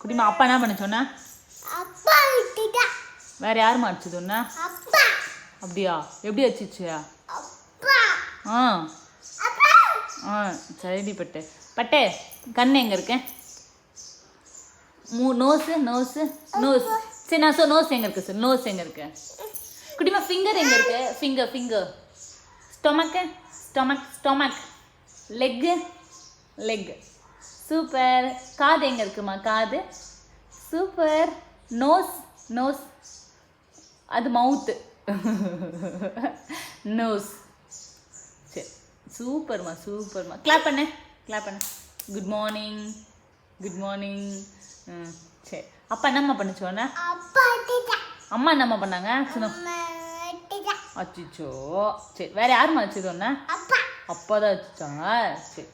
குட்டிமா அப்பா என்ன பண்ண சொன்னா? வேற யாரும்மா அடிச்சது ஒன்னா அப்பா. அப்படியா? எப்படி அப்பா. ஆ. ஆ சரிடி பட்டு. பட்டே கண் எங்கே இருக்கு? மூ நோஸு நோஸு நோஸ் சரி நான் சொல் நோஸ் எங்கே இருக்கு சார் நோஸ் எங்கே இருக்கு? குட்டிமா ஃபிங்கர் எங்கே இருக்கு? Finger finger stomach stomach stomach leg leg super. காது எங்கே இருக்குமா? காது. சூப்பர். Nose nose. அது மவுத்து. நோஸ். சரி. சூப்பர்மா சூப்பர்மா. கிளாப் பண்ணு கிளாப் பண்ணு. குட் மார்னிங் குட் மார்னிங் சரி. அப்பா என்னம்மா பண்ணுச்சோன்னா அம்மா என்னம்மா பண்ணாங்க? அச்சிச்சோ. சரி வேற ஒன்று அப்பா. அப்பா தான் வச்சுச்சாங்க சரி.